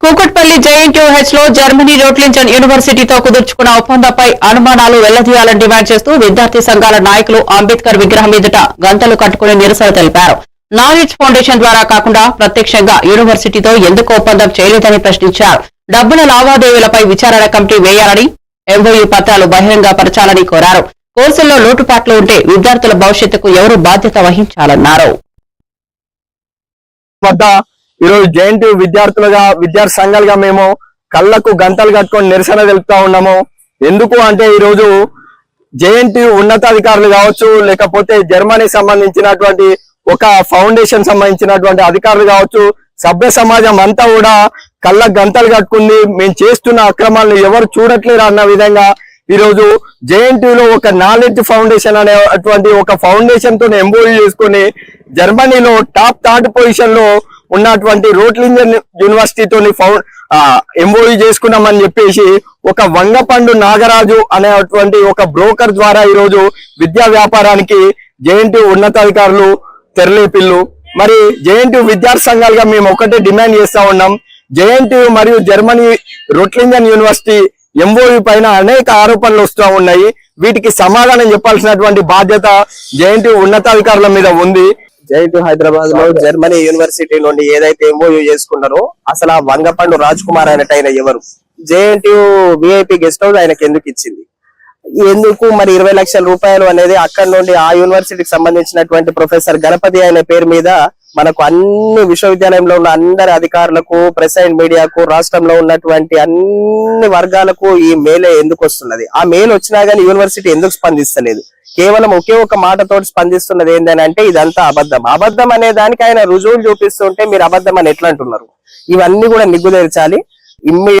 Kukatpally జేఎన్టీయూహెచ్లో Germany రోట్లించన్ యూనివర్సిటీతో కుదుర్చుకున్న ఒప్పందంపై అనుమానాలు వెల్లదీయాలని డిమాండ్ చేస్తూ విద్యార్థి సంఘాల నాయకులు అంబేద్కర్ విగ్రహం ఎదుట గంతలు కట్టుకుని నిరసన తెలిపారు. నాలెడ్జ్ ఫౌండేషన్ ద్వారా కాకుండా ప్రత్యక్షంగా యూనివర్సిటీతో ఎందుకు ఒప్పందం చేయలేదని ప్రశ్నించారు. డబ్బుల లావాదేవీలపై విచారణ కమిటీ వేయాలని ఎంఓయూ పత్రాలు బహిరంగ పరచాలని కోరారు. కోర్సుల్లో లోటుపాట్లు ఉంటే విద్యార్థుల భవిష్యత్తుకు ఎవరు బాధ్యత వహించాలన్నారు. ఈరోజు జేఎన్టీ విద్యార్థులుగా విద్యార్థి సంఘాలుగా మేము కళ్ళకు గంటలు కట్టుకొని నిరసన తెలుపుతా ఉన్నాము. ఎందుకు అంటే ఈరోజు జేఎన్టీ ఉన్నతాధికారులు కావచ్చు లేకపోతే జర్మనీ సంబంధించినటువంటి ఒక ఫౌండేషన్ సంబంధించినటువంటి అధికారులు కావచ్చు సభ్య సమాజం అంతా కూడా కళ్ళ గంతలు కట్టుకుంది. మేము చేస్తున్న అక్రమాలను ఎవరు చూడట్లేరు అన్న విధంగా ఈరోజు జేఎన్టీలో ఒక నాలెడ్జ్ ఫౌండేషన్ అనేటువంటి ఒక ఫౌండేషన్తో ఎంబోయూ చేసుకుని జర్మనీలో టాప్ థర్డ్ పొజిషన్లో ఉన్నటువంటి రోట్లింజన్ యూనివర్సిటీతోని ఫౌండ్ ఎంబోయూ చేసుకున్నామని చెప్పేసి ఒక వంగపండు నాగరాజు అనేటువంటి ఒక బ్రోకర్ ద్వారా ఈరోజు విద్యా వ్యాపారానికి జేఎన్టీ ఉన్నతాధికారులు తెరలేపిల్లు. మరి జేఎన్టీ విద్యార్థి సంఘాలుగా మేము ఒకటే డిమాండ్ చేస్తా ఉన్నాం. జేఎన్టీ మరియు జర్మనీ రొట్లింజన్ యూనివర్సిటీ ఎంఓయూ పైన అనేక ఆరోపణలు వస్తూ ఉన్నాయి. వీటికి సమాధానం చెప్పాల్సినటువంటి బాధ్యత జేఎన్టీ ఉన్నతాధికారుల మీద ఉంది. జైటు హైదరాబాద్లో జర్మనీ యూనివర్సిటీ నుండి ఏదైతే ఎంఓయూ చేసుకున్నారో అసలు ఆ వంగపండు రాజ్ కుమార్ అనేట ఆయన ఎవరు? జేఎన్టీయు విఐపి గెస్ట్ హౌస్ ఆయనకి ఎందుకు ఇచ్చింది? ఎందుకు మరి ఇరవై లక్షల రూపాయలు అనేది అక్కడ నుండి ఆ యూనివర్సిటీకి సంబంధించినటువంటి ప్రొఫెసర్ గణపతి అనే పేరు మీద మనకు అన్ని విశ్వవిద్యాలయంలో ఉన్న అందరి అధికారులకు ప్రెస్ అండ్ మీడియాకు రాష్ట్రంలో ఉన్నటువంటి అన్ని వర్గాలకు ఈ మేలే ఎందుకు వస్తున్నది? ఆ మేలు వచ్చినా గానీ యూనివర్సిటీ ఎందుకు స్పందిస్తలేదు? కేవలం ఒకే ఒక మాటతో స్పందిస్తున్నది ఏందని అంటే ఇదంతా అబద్ధం. అబద్ధం అనే దానికి ఆయన రుజువులు చూపిస్తుంటే మీరు అబద్ధం అని ఎట్లా అంటున్నారు? ఇవన్నీ కూడా నిగ్గు ఇమ్మి